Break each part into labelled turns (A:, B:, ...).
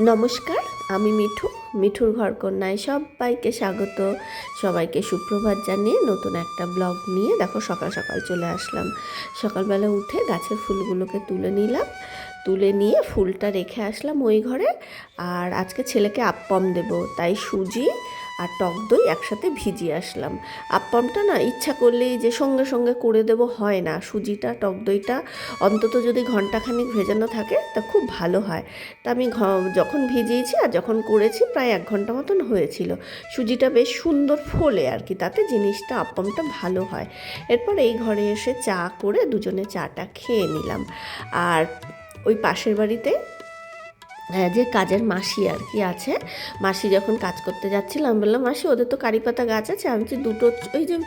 A: নমস্কার, আমি মিঠু, মিঠুর ঘর কন্যায় সবাইকে স্বাগত। সবাইকে সুপ্রভাত জানিয়ে নতুন একটা ব্লগ নিয়ে দেখো সকাল সকাল চলে আসলাম। সকালবেলা উঠে গাছের ফুলগুলোকে তুলে নিলাম, তুলে নিয়ে ফুলটা রেখে আসলাম ওই ঘরে। আর আজকে ছেলেকে আপ্পম দেব, তাই সুজি আর টক দই একসাথে ভিজিয়ে আসলাম। আপ্পমটা না ইচ্ছা করলেই যে সঙ্গে সঙ্গে করে দেব হয় না। সুজিটা, টক দইটা অন্তত যদি ঘন্টাখানিক ভেজানো থাকে তা খুব ভালো হয়। তা আমি যখন ভিজিয়েছি আর যখন করেছি প্রায় এক ঘণ্টা মতন হয়েছিল। সুজিটা বেশ সুন্দর ফোলে আর কি, তাতে জিনিসটা আপ্পমটা ভালো হয়। এরপর এই ঘরে এসে চা করে দুজনে চাটা খেয়ে নিলাম। আর ওই পাশের বাড়িতে যে কাজের মাসি আর কি আছে। মাসি যখন কাজ করতে যাচ্ছিলাম বললাম, মাসি, ওদের তো কারি পাতা গাছ আছে, আমি যে দুটো ওই যে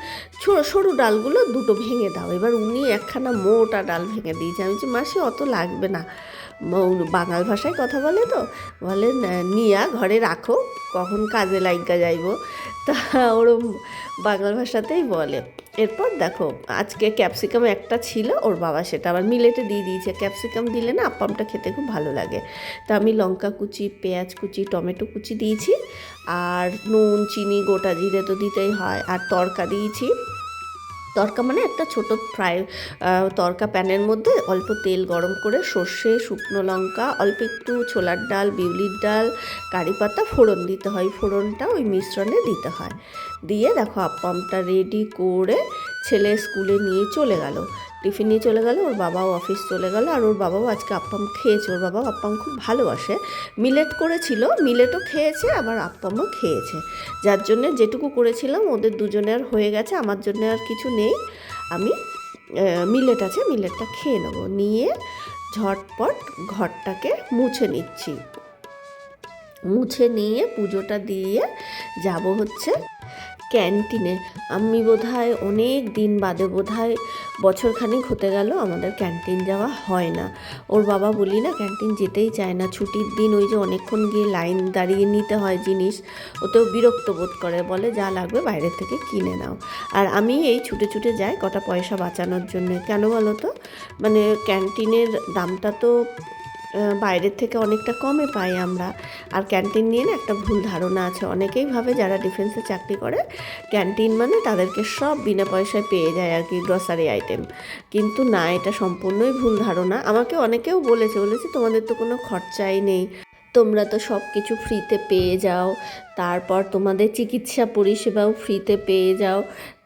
A: ছোটো সরু ডালগুলো দুটো ভেঙে দাও। এবার উনি একখানা মোটা ডাল ভেঙে দিয়েছে। আমি যে মাসি, অত লাগবে না। বাঙাল ভাষায় কথা বলে তো, বলে, "না- নিয়া, ঘরে রাখো, কখন কাজে লাইগা যাইবো? তা ওরম বাংলা ভাষাতেই বলে। এরপর দেখো, আজকে ক্যাপসিকাম একটা ছিল, ওর বাবা সেটা আবার মিলেটে দিয়ে দিয়েছে। ক্যাপসিকাম দিলে না আপ্পামটা খেতে খুব ভালো লাগে। তা আমি লঙ্কা কুচি, পেঁয়াজ কুচি, টমেটো কুচি দিয়েছি, আর নুন, চিনি, গোটা জিরে তো দিতেই হয়। আর তরকা দিয়েছি। তরকা মানে একটা ছোট ফ্রাই তরকা প্যানের মধ্যে অল্প তেল গরম করে সর্ষে, শুকনো লঙ্কা, অল্প একটু ছোলার ডাল, বিউলির ডাল, কারি পাতা, ফোড়ন দিতে হয়। ফোড়নটা ওই মিশ্রণে দিতে হয়। দিয়ে দেখো আপ্পামটা রেডি করে ছেলে স্কুলে নিয়ে চলে গেল। টিফিন নিয়ে চলে গেল, ওর বাবাও অফিস চলে গেল, আর ওর বাবাও আজকে আপ্পাম খেয়েছে। ওর বাবাও আপ্পাম খুব ভালোবাসে। মিলেট করেছিল মিলেটও খেয়েছে, আবার আপ্পামও খেয়েছে। যার জন্য যেটুকু করেছিলাম, ওদের দুজনের হয়ে গেছে, আমার জন্য আর কিছু নেই। আমি মিলেট আছে মিলেটটা খেয়ে নেব। নিয়ে ঝটপট ঘরটাকে মুছে নিচ্ছি। মুছে নিয়ে পুজোটা দিয়ে যাব হচ্ছে ক্যান্টিনে। আমি বোধহয় অনেক দিন বাদে বোধহয় বছরখানেক হতে গেল আমাদের ক্যান্টিন যাওয়া হয় না। ওর বাবা বলি, না, ক্যান্টিন যেতেই চায় না। ছুটির দিন ওই যে অনেকক্ষণ গিয়ে লাইন দাঁড়িয়ে নিতে হয় জিনিস ওতেও বিরক্ত বোধ করে। বলে, যা লাগবে বাইরে থেকে কিনে নাও। আর আমি এই ছুটে ছুটে যাই কটা পয়সা বাঁচানোর জন্য। কেন বলো তো? মানে ক্যান্টিনের দামটা তো বাইরের থেকে অনেকটা কমে পাই আমরা। আর ক্যান্টিন নিয়ে না একটা ভুল ধারণা আছে। অনেকেই ভাবে যারা ডিফেন্সে চাকরি করে, ক্যান্টিন মানে তাদেরকে সব বিনা পয়সায় পেয়ে যায় আর কি গ্রসারি আইটেম কিন্তু না, এটা সম্পূর্ণই ভুল ধারণা। আমাকে অনেকেও বলেছে বলেছে তোমাদের তো কোনো খরচাই নেই। তোমরা তো সব কিছু ফ্রিতে পেয়ে যাও। তারপর তোমাদের চিকিৎসা পরিষেবাও ফ্রিতে পেয়ে যাও।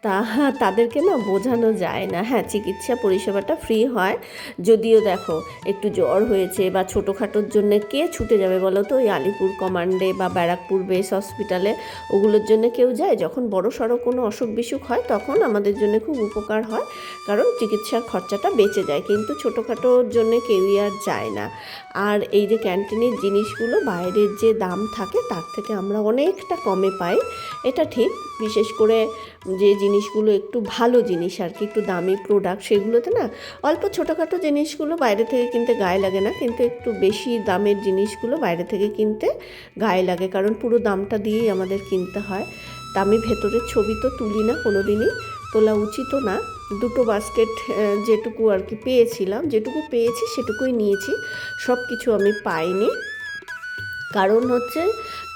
A: তা তাদেরকে না বোঝানো যায় না। হ্যাঁ চিকিৎসা পরিষেবাটা ফ্রি হয়। যদিও দেখো, একটু জ্বর হয়েছে বা ছোটোখাটোর জন্য কে ছুটে যাবে বলো তো? ওই আলিপুর কমান্ডে বা ব্যারাকপুর বেস হসপিটালে ওগুলোর জন্য কেউ যায়? যখন বড় সড়ো কোনো অসুখ বিসুখ হয়, তখন আমাদের জন্য খুব উপকার হয়। কারণ চিকিৎসার খরচাটা বেঁচে যায়, কিন্তু ছোটোখাটোর জন্য কেউই আর যায় না। আর এই যে ক্যান্টিনের জিনিসগুলো, বাইরের যে দাম থাকে, তার থেকে আমরা অনেকটা কমে পাই। এটা ঠিক, বিশেষ করে যে জিনিসগুলো একটু ভালো জিনিস আর কি, একটু দামি প্রোডাক্ট সেগুলোতে না অল্প ছোটোখাটো জিনিসগুলো বাইরে থেকে কিনতে গায়ে লাগে না, কিন্তু একটু বেশি দামের জিনিসগুলো বাইরে থেকে কিনতে গায়ে লাগে, কারণ পুরো দামটা দিয়েই আমাদের কিনতে হয়। আমি ভেতরের ছবি তো তুলি না কোনো দিনই তোলা উচিতও না। দুটো বাস্কেট যেটুকু আর কি পেয়েছিলাম, যেটুকু পেয়েছি সেটুকুই নিয়েছি সব কিছু আমি পাইনি। কারণ হচ্ছে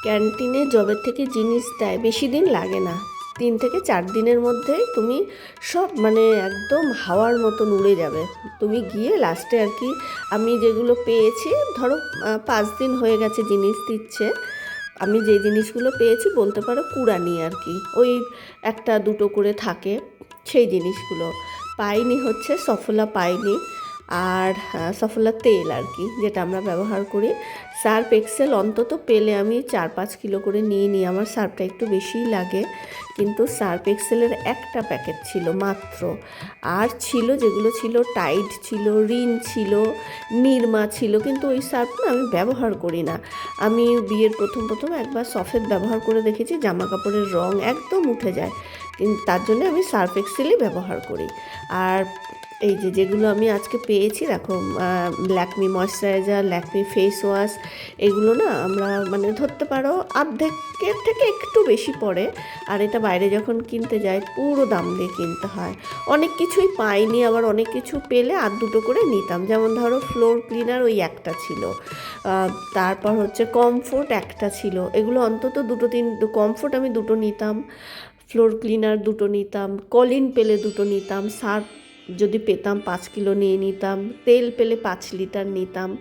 A: ক্যান্টিনে জবের থেকে জিনিস দেয়, বেশি দিন লাগে না। তিন থেকে চার দিনের মধ্যেই তুমি সব মানে একদম হাওয়ার মতন উড়ে যাবে। তুমি গিয়ে লাস্টে আর কি আমি যেগুলো পেয়েছি, ধরো পাঁচ দিন হয়ে গেছে জিনিস দিচ্ছে, আমি যে জিনিসগুলো পেয়েছি বলতে পারো কুড়ানি আর কি। ওই একটা দুটো করে থাকে সেই জিনিসগুলো। পাইনি হচ্ছে সফলা পাইনি। আর সফলা তেল আর কি, যেটা আমরা ব্যবহার করি। সার্ফ এক্সেল অন্তত পেলে আমি চার পাঁচ কিলো করে নিয়ে নিই, আমার সার্ফটা একটু বেশিই লাগে। কিন্তু সার্ফ এক্সেলের একটা প্যাকেট ছিল মাত্র। আর ছিল যেগুলো ছিল টাইড ছিল, রিন ছিল, নিরমা ছিল, কিন্তু ওই সার্ফ না আমি ব্যবহার করি না। আমি বিয়ের প্রথম প্রথম একবার সফেদ ব্যবহার করে দেখেছি জামা কাপড়ের রং একদম উঠে যায়। কিন্তু তার জন্য আমি সার্ফ এক্সেলই ব্যবহার করি। আর এই যে যেগুলো আমি আজকে পেয়েছি, দেখো Lakme moisturiser Lakme face wash এগুলো না আমরা মানে ধরতে পারো অর্ধেকের থেকে একটু বেশি পড়ে আর এটা বাইরে যখন কিনতে যাই, পুরো দাম দিয়ে কিনতে হয়। অনেক কিছুই পাইনি, আবার অনেক কিছু পেলে আর দুটো করে নিতাম। যেমন ধরো ফ্লোর ক্লিনার ওই একটা ছিল। তারপর হচ্ছে কমফোর্ট একটা ছিল। এগুলো অন্তত দুটো তিন কমফোর্ট আমি দুটো নিতাম। ফ্লোর ক্লিনার দুটো নিতাম। কলিন পেলে দুটো নিতাম। সার্ফ যদি পেতাম পাঁচ কিলো নিয়ে নিতাম, তেল পেলে পাঁচ লিটার নিতাম।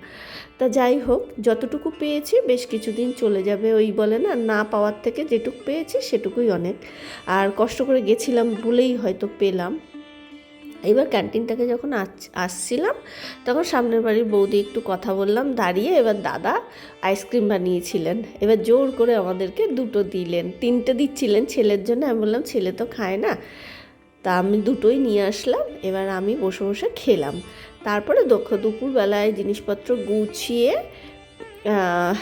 A: তা যাই হোক, যতটুকু পেয়েছি বেশ কিছুদিন চলে যাবে ওই বলে না না পাওয়ার থেকে যেটুকু পেয়েছি সেটুকুই অনেক। আর কষ্ট করে গেছিলাম বলেই হয়তো পেলাম। এবার ক্যান্টিনটাকে যখন আস- আসছিলাম, তখন সামনের বাড়ির বৌদি একটু কথা বললাম, দাঁড়িয়ে এবার দাদা আইসক্রিম বানিয়েছিলেন। এবার জোর করে আমাদেরকে দুটো দিলেন, তিনটে দিচ্ছিলেন ছেলের জন্য। আমি বললাম, ছেলে তো খায় না। তা আমি দুটোই নিয়ে আসলাম, এবার আমি বসে বসে খেলাম। তারপরে দক্ষ দুপুরবেলায় জিনিসপত্র গুছিয়ে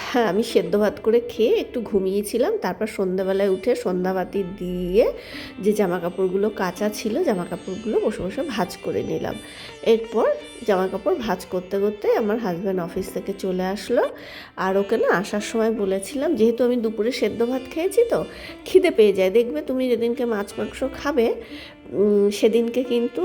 A: হ্যাঁ আমি সেদ্ধ ভাত করে খেয়ে একটু ঘুমিয়েছিলাম। তারপর সন্ধ্যাবেলায় উঠে সন্ধ্যাবাতি দিয়ে যে জামা কাপড়গুলো কাঁচা ছিল জামা কাপড়গুলো বসে বসে ভাজ করে নিলাম। এরপর জামা কাপড় ভাঁজ করতে করতে আমার হাজব্যান্ড অফিস থেকে চলে আসলো। আর ওকে না আসার সময় বলেছিলাম, যেহেতু আমি দুপুরে সেদ্ধ ভাত খেয়েছি তো, খিদে পেয়ে যায়। দেখবে তুমি যেদিনকে মাছ মাংস খাবে সেদিনকে কিন্তু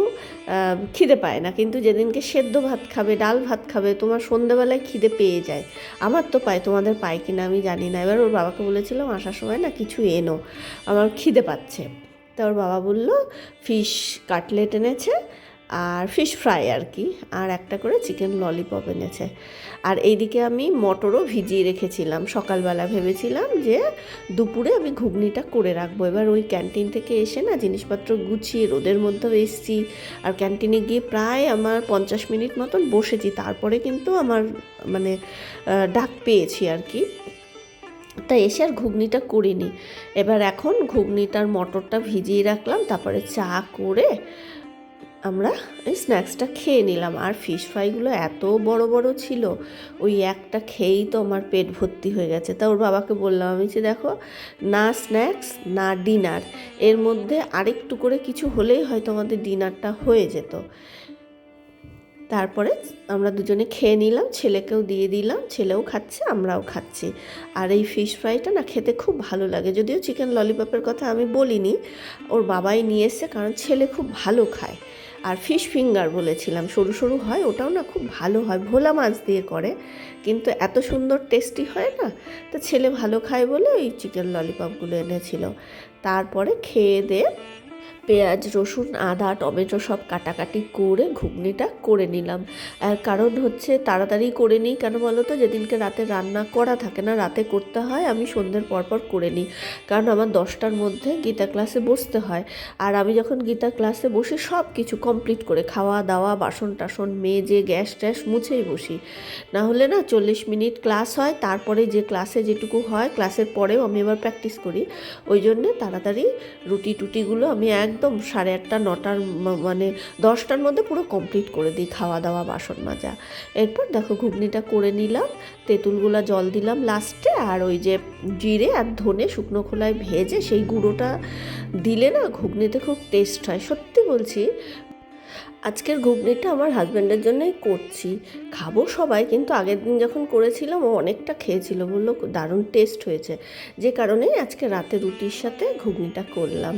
A: খিদে পায় না। কিন্তু যেদিনকে সেদ্ধ ভাত খাবে, ডাল ভাত খাবে, তোমার সন্ধ্যেবেলায় খিদে পেয়ে যায়। আমার তো পায়, তোমাদের পায় কিনা আমি জানি না। এবার ওর বাবাকে বলেছিলাম, আসার সময় না কিছু এনো। আমার খিদে পাচ্ছে। তা ওর বাবা বলল, ফিশ কাটলেট এনেছে আর ফিশ ফ্রাই আর কি আর একটা করে চিকেন ললিপপ এনেছে। আর এইদিকে আমি মটরও ভিজিয়ে রেখেছিলাম, সকালবেলা ভেবেছিলাম যে দুপুরে আমি ঘুগনিটা করে রাখব। এবার ওই ক্যান্টিন থেকে এসে না জিনিসপত্র গুছিয়ে রোদের মধ্যেও এসছি, আর ক্যান্টিনে গিয়ে প্রায় আমার পঞ্চাশ মিনিট মতন বসেছি। তারপরে কিন্তু আমার মানে ডাক পেয়েছি আর কি তা এসে আর ঘুগনিটা করিনি। এবার এখন ঘুগনিটার মটরটা ভিজিয়ে রাখলাম, তারপরে চা করে আমরা এই স্ন্যাক্সটা খেয়ে নিলাম। আর ফিশ ফ্রাইগুলো এত বড় বড় ছিল, ওই একটা খেয়েই তো আমার পেট ভর্তি হয়ে গেছে। তা ওর বাবাকে বললাম আমি যে, দেখো, না স্ন্যাক্স না ডিনার এর মধ্যে আরেকটু করে কিছু হলেই হয়তো আমাদের ডিনারটা হয়ে যেত। তারপরে আমরা দুজনে খেয়ে নিলাম, ছেলেকেও দিয়ে দিলাম, ছেলেও খাচ্ছে, আমরাও খাচ্ছি। আর এই ফিশ ফ্রাইটা না খেতে খুব ভালো লাগে, যদিও চিকেন ললিপপের কথা আমি বলিনি, ওর বাবাই নিয়ে এসছে, কারণ ছেলে খুব ভালো খায়। আর ফিশ ফিঙ্গার বলেছিলাম, সরু সরু হয়, ওটাও না খুব ভালো হয়, ভোলা মাছ দিয়ে করে, কিন্তু এত সুন্দর টেস্টি হয় না? তো ছেলে ভালো খায় বলে ওই চিকেন ললিপপগুলো এনেছিল। তারপরে খেয়ে দিয়ে পেঁয়াজ, রসুন, আদা, টমেটো সব কাটাকাটি করে ঘুগনিটা করে নিলাম। কারণ হচ্ছে তাড়াতাড়ি করে নিই কেন বলো তো? যেদিনকে রাতে রান্না করা থাকে না, রাতে করতে হয়, আমি সন্ধ্যের পরপর করে নিই। কারণ আমার দশটার মধ্যে গীতা ক্লাসে বসতে হয়। আর আমি যখন গীতা ক্লাসে বসি সব কিছু কমপ্লিট করে খাওয়া দাওয়া, বাসন টাসন মেজে, গ্যাস ট্যাস মুছেই বসি। না হলে না চল্লিশ মিনিট ক্লাস হয়, তারপরে যে ক্লাসে যেটুকু হয়, ক্লাসের পরেও আমি এবার প্র্যাকটিস করি। ওই জন্যে তাড়াতাড়ি রুটি টুটিগুলো আমি একদম সাড়ে আটটা, নটার মানে দশটার মধ্যে পুরো কমপ্লিট করে দিই খাওয়া দাওয়া, বাসন মাজা। এরপর দেখো ঘুগনিটা করে নিলাম, তেঁতুলগুলা জল দিলাম লাস্টে আর ওই যে জিরে আর ধনে শুকনো খোলায় ভেজে সেই গুঁড়োটা দিলে না ঘুগনিতে খুব টেস্ট হয়। সত্যি বলছি, আজকের ঘুগনিটা আমার হাজব্যান্ডের জন্যই করছি। খাব সবাই, কিন্তু আগের দিন যখন করেছিলাম, ও অনেকটা খেয়েছিল, বলল, দারুণ টেস্ট হয়েছে। যে কারণেই আজকে রাতে রুটির সাথে ঘুগনিটা করলাম।